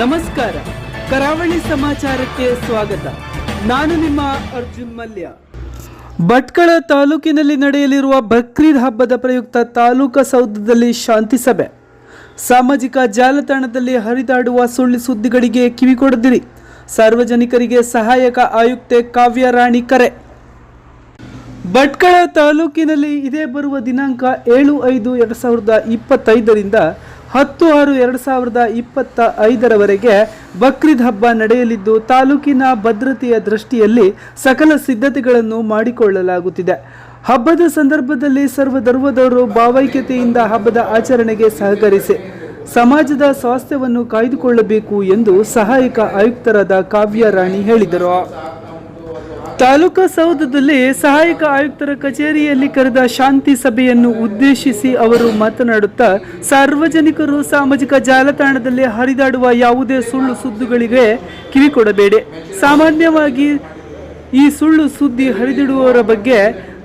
ನಮಸ್ಕಾರ. ಕರಾವಳಿ ಸಮಾಚಾರಕ್ಕೆ ಸ್ವಾಗತ. ನಾನು ನಿಮ್ಮ ಅರ್ಜುನ್ ಮಲ್ಯ. ಭಟ್ಕಳ ತಾಲೂಕಿನಲ್ಲಿ ನಡೆಯಲಿರುವ ಬಕ್ರೀದ್ ಹಬ್ಬದ ಪ್ರಯುಕ್ತ ತಾಲೂಕಾ ಸೌಧದಲ್ಲಿ ಶಾಂತಿ ಸಭೆ. ಸಾಮಾಜಿಕ ಜಾಲತಾಣದಲ್ಲಿ ಹರಿದಾಡುವ ಸುಳ್ಳು ಸುದ್ದಿಗಳಿಗೆ ಕಿವಿಕೊಡದಿರಿ ಸಾರ್ವಜನಿಕರಿಗೆ ಸಹಾಯಕ ಆಯುಕ್ತೆ ಕಾವ್ಯ ರಾಣಿ ಕರೆ. ಭಟ್ಕಳ ತಾಲೂಕಿನಲ್ಲಿ ಇದೇ ಬರುವ ದಿನಾಂಕ ಏಳು ಐದು ಎರಡು ಸಾವಿರದ ಇಪ್ಪತ್ತೈದರಿಂದ ಹತ್ತು ಆರು ಎರಡು ಸಾವಿರದ ಇಪ್ಪತ್ತ ಐದರವರೆಗೆ ಬಕ್ರೀದ್ ಹಬ್ಬ ನಡೆಯಲಿದ್ದು ತಾಲೂಕಿನ ಭದ್ರತೆಯ ದೃಷ್ಟಿಯಲ್ಲಿ ಸಕಲ ಸಿದ್ಧತೆಗಳನ್ನು ಮಾಡಿಕೊಳ್ಳಲಾಗುತ್ತಿದೆ. ಹಬ್ಬದ ಸಂದರ್ಭದಲ್ಲಿ ಸರ್ವಧರ್ಮದವರು ಭಾವೈಕ್ಯತೆಯಿಂದ ಹಬ್ಬದ ಆಚರಣೆಗೆ ಸಹಕರಿಸಿ ಸಮಾಜದ ಸ್ವಾಸ್ಥ್ಯವನ್ನು ಕಾಯ್ದುಕೊಳ್ಳಬೇಕು ಎಂದು ಸಹಾಯಕ ಆಯುಕ್ತರಾದ ಕಾವ್ಯ ರಾಣಿ ಹೇಳಿದರು. ತಾಲೂಕಾ ಸೌಧದಲ್ಲಿ ಸಹಾಯಕ ಆಯುಕ್ತರ ಕಚೇರಿಯಲ್ಲಿ ಕರೆದ ಶಾಂತಿ ಸಭೆಯನ್ನು ಉದ್ದೇಶಿಸಿ ಅವರು ಮಾತನಾಡುತ್ತಾ, ಸಾರ್ವಜನಿಕರು ಸಾಮಾಜಿಕ ಜಾಲತಾಣದಲ್ಲಿ ಹರಿದಾಡುವ ಯಾವುದೇ ಸುಳ್ಳು ಸುದ್ದಿಗಳಿಗೆ ಕಿವಿಕೊಡಬೇಡಿ. ಸಾಮಾನ್ಯವಾಗಿ ಈ ಸುಳ್ಳು ಸುದ್ದಿ ಹರಿದಿಡುವವರ ಬಗ್ಗೆ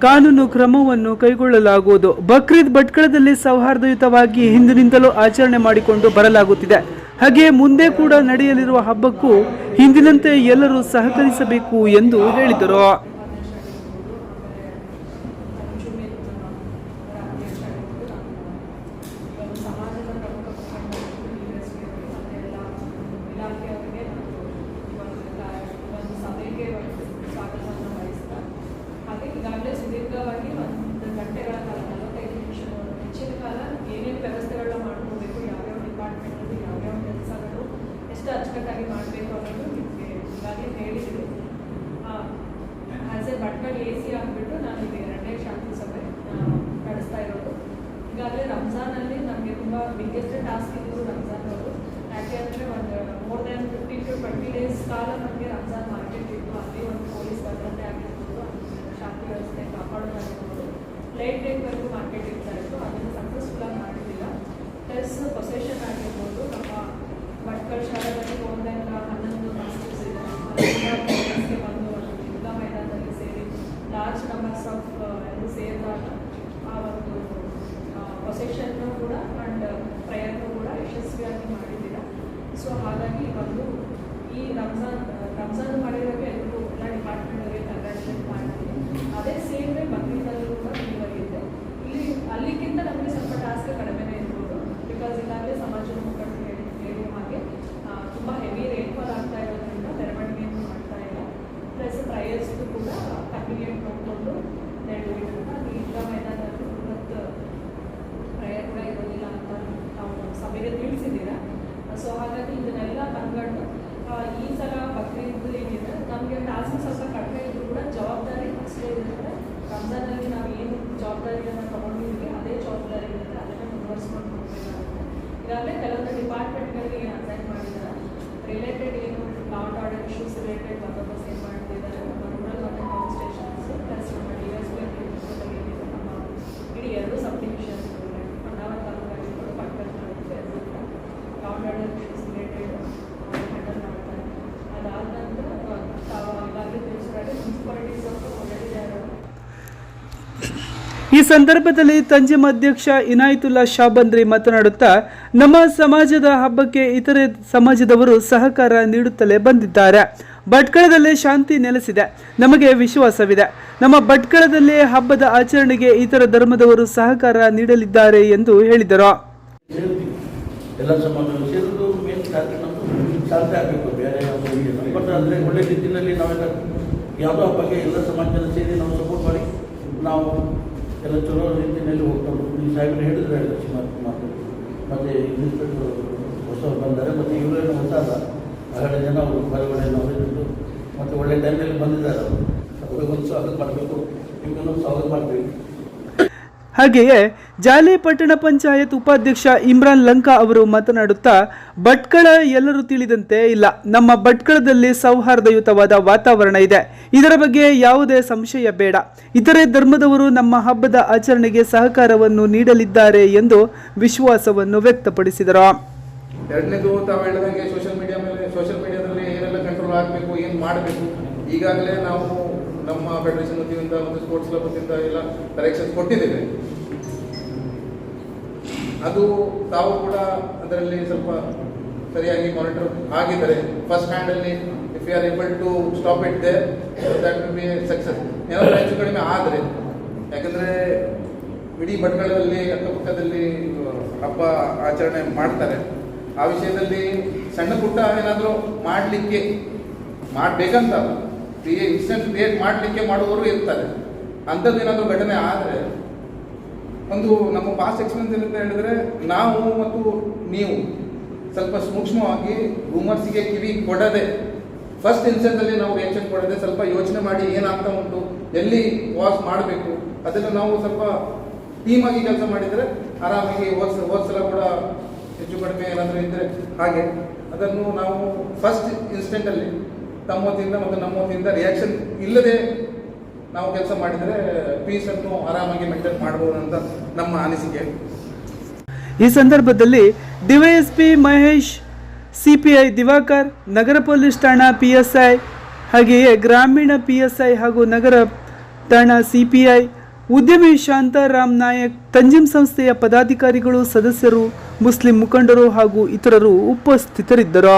ಕಾನೂನು ಕ್ರಮವನ್ನು ಕೈಗೊಳ್ಳಲಾಗುವುದು. ಬಕ್ರೀದ್ ಭಟ್ಕಳದಲ್ಲಿ ಸೌಹಾರ್ದಯುತವಾಗಿ ಹಿಂದಿನಿಂದಲೂ ಆಚರಣೆ ಮಾಡಿಕೊಂಡು ಬರಲಾಗುತ್ತಿದೆ. ಹಾಗೆಯೇ ಮುಂದೆ ಕೂಡ ನಡೆಯಲಿರುವ ಹಬ್ಬಕ್ಕೂ ಹಿಂದಿನಂತೆ ಎಲ್ಲರೂ ಸಹಕರಿಸಬೇಕು ಎಂದು ಹೇಳಿದರು ಸಮಾಜದ ಪ್ರಮುಖ ಮುಖಂಡರು ಯುಎಸ್ಗೆ ಮತ್ತು ಎಲ್ಲ ಇಲಾಖೆಯವರಿಗೆ ನಾನು ಇವತ್ತು ಒಂದು ಸಭೆಗೆ ಒಂದು ಸ್ವಾಗತವನ್ನು ವಹಿಸ್ತಾ ಹಾಗೆ ಈಗಾಗಲೇ ಸುದೀರ್ಘವಾಗಿ ಒಂದು ಗಂಟೆಗಳ ಕಾಲ ನಲವತ್ತೈದು ನಿಮಿಷ ಹೆಚ್ಚಿನ ಕಾಲ ಏನೇನು ವ್ಯವಸ್ಥೆಗಳನ್ನ ಮಾಡ್ಕೋಬೇಕು ಯಾವ್ಯಾವ ಡಿಪಾರ್ಟ್ಮೆಂಟಲ್ಲಿ ಯಾವ್ಯಾವ ಕೆಲಸಗಳು ಅಚ್ಚುಕಟ್ಟಾಗಿ ಮಾಡಬೇಕು ಅನ್ನೋದು ನಿಮಗೆ ಈಗಾಗಲೇ ಹೇಳಿದ್ದೀನಿ. As A Bhatkal A C ಆಗಿಬಿಟ್ಟು ನಾನು ಈಗ ಎರಡನೇ ಶಾಂತಿ ಸಭೆ ನಡೆಸ್ತಾ ಇರೋದು. ಈಗಾಗಲೇ ರಂಜಾನಲ್ಲಿ ನಮಗೆ ತುಂಬ ಬಿಗ್ಗೆಸ್ಟ್ ಟಾಸ್ಕ್ ಇದ್ದು ರಂಜಾನ್ ಅವರು ಯಾಕೆ ಅಂದರೆ ಒಂದು more than fifty to twenty days ಕಾಲ ನಮಗೆ ರಂಜಾನ್ ಮಾರ್ಕೆಟ್ ಇತ್ತು. ಅಲ್ಲಿ ಒಂದು ಪೊಲೀಸ್ ಭದ್ರತೆ ಆಗಿರ್ಬೋದು, ಶಾಂತಿ ವ್ಯವಸ್ಥೆ ಕಾಪಾಡೋದಾಗಿರ್ಬೋದು. ಲೈಟ್ ಡೇಟ್ವರೆಗೂ ಮಾರ್ಕೆಟ್ ಇರ್ತಾ ಇತ್ತು. ಅದನ್ನು ಸಕ್ಸಸ್ಫುಲ್ಲಾಗಿ ಮಾಡಿದ್ದಿಲ್ಲ. ಪ್ಲಸ್ ಪೊಸೆಷನ್ ಆಗಿರ್ಬೋದು. ನಮ್ಮ ಭಟ್ಕಳ ಶಾಲೆಗಳಲ್ಲಿ ಒಂದರಿಂದ ಹನ್ನೊಂದು ಮಾಸ್ಟರ್ಸ್ ಇದೆ ಅದರಿಂದ ಬಂದು ಯುದ್ಧ ಮೈದಾನದಲ್ಲಿ ಸೇರಿ ಲಾರ್ಜ್ ನಂಬರ್ಸ್ ಆಫ್ ಎಲ್ಲರೂ ಸೇರಿದಾಗ ಆ, ಒಂದು ಪೊಸೆಷನ್ನು ಕೂಡ ಆ್ಯಂಡ್ ಪ್ರಯತ್ನ ಕೂಡ ಯಶಸ್ವಿಯಾಗಿ ಮಾಡಿದ್ದೀರ. ಸೊ ಹಾಗಾಗಿ ಒಂದು ಈ ರಂಜಾನ್ ರಂಜಾನ್ ಸಭೆಗೆ ತಿಳಿಸಿದ್ದೀರಾ? ಸೊ ಹಾಗಾಗಿ ಇದನ್ನೆಲ್ಲ ತಂದ್ಕೊಂಡು ಈ ಸಲ ಬಕ್ರೀದ್ ಏನಿದೆ, ನಮಗೆ ಟಾಸ್ಕ್ ಸ್ವಲ್ಪ ಕಡಿಮೆ ಇದ್ದರೂ ಕೂಡ ಜವಾಬ್ದಾರಿ ಅಷ್ಟೇ ಇರುತ್ತೆ ರಂಜಾನಲ್ಲಿ ನಾವು ಏನು ಜವಾಬ್ದಾರಿಯನ್ನು ತಗೊಂಡಿದ್ದೀವಿ ಅದೇ ಜವಾಬ್ದಾರಿ ಇರುತ್ತೆ ಅದನ್ನು ಮುಂದುವರಿಸ್ಕೊಂಡು ಹೋಗಬೇಕಾಗುತ್ತೆ ಈಗಾಗಲೇ ಕೆಲವೊಂದು ಡಿಪಾರ್ಟ್ಮೆಂಟ್ಗಳಿಗೆ ಏನು ಅಸೈನ್ ಮಾಡಿದ್ದಾರೆ ರಿಲೇಟೆಡ್ ಏನು law and order issues related bandobast ಏನು ಮಾಡ್ತಿದ್ದಾರೆ ನಮ್ಮ ರೂರಲ್ ಮತ್ತು ಟೌನ್ ಸ್ಟೇಷನ್ಸ್ ಪ್ಲಸ್ ನಮ್ಮ ಡಿ ಎಸ್ ಪಿ ಏನಿದೆ ನಮ್ಮ ಇಡೀ ಎರಡು ಸಬ್ ಡಿವಿಷನ್ಸ್ ಹೊನ್ನಾವರ ತಾಲೂಕಾಗಿರ್ಬೋದು ಪಟ್ಟಣ ತಾಲೂಕು ಎರಡು ಕೂಡ law and order issues related handle ಮಾಡ್ತಾರೆ ಅದಾದ ನಂತರ ತಾವು ಈಗಾಗಲೇ ತಿಳಿಸಿದಾಗ ಮುನ್ಸಿಪಾಲಿಟೀಸ್ ಅವರು ಆಲ್ರೆಡಿ ಈ ಸಂದರ್ಭದಲ್ಲಿ ತಂಜಿಮ್ ಅಧ್ಯಕ್ಷ ಇನಾಯತುಲ್ಲಾ ಶಾಬಂದ್ರಿ ಮಾತನಾಡುತ್ತಾ, ನಮ್ಮ ಸಮಾಜದ ಹಬ್ಬಕ್ಕೆ ಇತರೆ ಸಮಾಜದವರು ಸಹಕಾರ ನೀಡುತ್ತಲೇ ಬಂದಿದ್ದಾರೆ. ಭಟ್ಕಳದಲ್ಲಿ ಶಾಂತಿ ನೆಲೆಸಿದೆ. ನಮಗೆ ವಿಶ್ವಾಸವಿದೆ. ನಮ್ಮ ಭಟ್ಕಳದಲ್ಲಿ ಹಬ್ಬದ ಆಚರಣೆಗೆ ಇತರ ಧರ್ಮದವರು ಸಹಕಾರ ನೀಡಲಿದ್ದಾರೆ ಎಂದು ಹೇಳಿದರು. ಯಾವುದೋ ಹಬ್ಬಕ್ಕೆ ಎಲ್ಲ ಸಮಾಜದ ಸೇರಿ ನಾವು ಸಪೋರ್ಟ್ ಮಾಡಿ, ನಾವು ಎಲ್ಲ ಚಲೋ ರೀತಿಯಲ್ಲಿ ಹೋಗ್ತಾ ಹೋಗ್ತೀವಿ. ಈ ಸಾಹೇಬರು ಹೇಳಿದ್ರೆ ಸುಮಾರು ಮತ್ತೆ ಮತ್ತು ಇನ್ಸ್ಪೆಕ್ಟರ್ ಹೊಸವರು ಬಂದರೆ, ಮತ್ತೆ ಇವರೇನು ಹೊಸ ಅಲ್ಲ. ಹಗಡೆ ಜನ ಅವರು, ಹೊರಗಡೆ ನೋಡಿದ್ರು ಮತ್ತು ಒಳ್ಳೆ ಟೈಮಲ್ಲಿ ಬಂದಿದ್ದಾರೆ ಅವರು. ಅವ್ರಿಗೊಂದು ಸ್ವಾಗತ ಮಾಡಬೇಕು. ನಿಮಗೊಂದು ಸ್ವಾಗತ ಮಾಡಬೇಕು. ಹಾಗೆಯೇ ಜಾಲಿ ಪಟ್ಟಣ ಪಂಚಾಯತ್ ಉಪಾಧ್ಯಕ್ಷ ಇಮ್ರಾನ್ ಲಂಕಾ ಅವರು ಮಾತನಾಡುತ್ತಾ, ಭಟ್ಕಳ ಎಲ್ಲರೂ ತಿಳಿದಂತೆ ಇಲ್ಲ. ನಮ್ಮ ಭಟ್ಕಳದಲ್ಲಿ ಸೌಹಾರ್ದಯುತವಾದ ವಾತಾವರಣ ಇದೆ. ಇದರ ಬಗ್ಗೆ ಯಾವುದೇ ಸಂಶಯ ಬೇಡ. ಇತರೆ ಧರ್ಮದವರು ನಮ್ಮ ಹಬ್ಬದ ಆಚರಣೆಗೆ ಸಹಕಾರವನ್ನು ನೀಡಲಿದ್ದಾರೆ ಎಂದು ವಿಶ್ವಾಸವನ್ನು ವ್ಯಕ್ತಪಡಿಸಿದರು. ಈಗಾಗಲೇ ನಾವು ನಮ್ಮ ಫೆಡರೇಷನ್ ವತಿಯಿಂದ ಮತ್ತು ಸ್ಪೋರ್ಟ್ಸ್ ಕ್ಲಬ್ ವತಿಯಿಂದ ಎಲ್ಲ ಡೈರೆಕ್ಷನ್ಸ್ ಕೊಟ್ಟಿದ್ದೇವೆ. ಅದು ತಾವು ಕೂಡ ಅದರಲ್ಲಿ ಸ್ವಲ್ಪ ಸರಿಯಾಗಿ ಮಾನಿಟರ್ ಆಗಿದ್ದಾರೆ first ಹ್ಯಾಂಡಲ್ಲಿ if you are able to stop it they that will be success ಏನಾದರೂ ಹೆಚ್ಚು ಕಡಿಮೆ ಆದರೆ, ಯಾಕಂದರೆ ಇಡೀ ಭಟ್ಕಳದಲ್ಲಿ ಅಕ್ಕಪಕ್ಕದಲ್ಲಿ ಹಬ್ಬ ಆಚರಣೆ ಮಾಡ್ತಾರೆ. ಆ ವಿಷಯದಲ್ಲಿ ಸಣ್ಣ ಪುಟ್ಟ ಏನಾದರೂ ಮಾಡಲಿಕ್ಕೆ ಮಾಡಬೇಕಂತ ಕ್ರಿಯೇ ಇನ್ಸಿಡೆಂಟ್ ಕ್ರಿಯೇಟ್ ಮಾಡಲಿಕ್ಕೆ ಮಾಡುವವರು ಇರ್ತಾರೆ. ಅಂಥದ್ದು ಏನಾದರೂ ಘಟನೆ ಆದರೆ, ಒಂದು ನಮ್ಮ ಪಾಸ್ಟ್ ಎಕ್ಸ್ಪೀರಿಯನ್ಸ್ ಏನಂತ ಹೇಳಿದ್ರೆ, ನಾವು ಮತ್ತು ನೀವು ಸ್ವಲ್ಪ ಸೂಕ್ಷ್ಮವಾಗಿ ರೂಮರ್ಸ್ಗೆ ಕಿವಿ ಕೊಡದೆ ಫಸ್ಟ್ ಇನ್ಸ್ಟೆನ್ಸಲ್ಲಿ ನಾವು ರಿಯಾಕ್ಷನ್ ಕೊಡದೆ ಸ್ವಲ್ಪ ಯೋಚನೆ ಮಾಡಿ ಏನಾಗ್ತಾ ಉಂಟು, ಎಲ್ಲಿ ವಾಸ್ ಮಾಡಬೇಕು ಅದನ್ನು ನಾವು ಸ್ವಲ್ಪ ಟೀಮಾಗಿ ಕೆಲಸ ಮಾಡಿದರೆ ಆರಾಮಾಗಿ ಓದ್ಸ, ಓದ್ಸಲ ಕೂಡ ಹೆಚ್ಚು ಕಡಿಮೆ ಏನಾದರೂ ಇದ್ದರೆ ಹಾಗೆ. ಅದನ್ನು ನಾವು ಫಸ್ಟ್ ಇನ್ಸ್ಟೆಂಟಲ್ಲಿ ತಮ್ಮ ವತಿಯಿಂದ ಮತ್ತು ನಮ್ಮೊತ್ತಿಂದ ರಿಯಾಕ್ಷನ್ ಇಲ್ಲದೆ ನಾವು ಕೆಲಸ ಮಾಡಿದರೆ ಪೀಸನ್ನು ಆರಾಮಾಗಿ ಮೇಂಟೈನ್ ಮಾಡಬಹುದು ಅಂತ ನಮ್ಮ ಅನಿಸಿಕೆ. ಈ ಸಂದರ್ಭದಲ್ಲಿ ಡಿವೈಎಸ್ಪಿ ಮಹೇಶ್ ಸಿಪಿಐ ದಿವಾಕರ್, ನಗರ ಪೊಲೀಸ್ ಠಾಣಾ ಪಿಎಸ್ಐ ಹಾಗೆಯೇ ಗ್ರಾಮೀಣ ಪಿಎಸ್ಐ ಹಾಗೂ ನಗರ ಠಾಣಾ ಸಿಪಿಐ ಉದ್ಯಮಿ ಶಾಂತಾರಾಮ್ ನಾಯಕ್ ತಂಜಿಮ್ ಸಂಸ್ಥೆಯ ಪದಾಧಿಕಾರಿಗಳು, ಸದಸ್ಯರು, ಮುಸ್ಲಿಂ ಮುಖಂಡರು ಹಾಗೂ ಇತರರು ಉಪಸ್ಥಿತರಿದ್ದರು.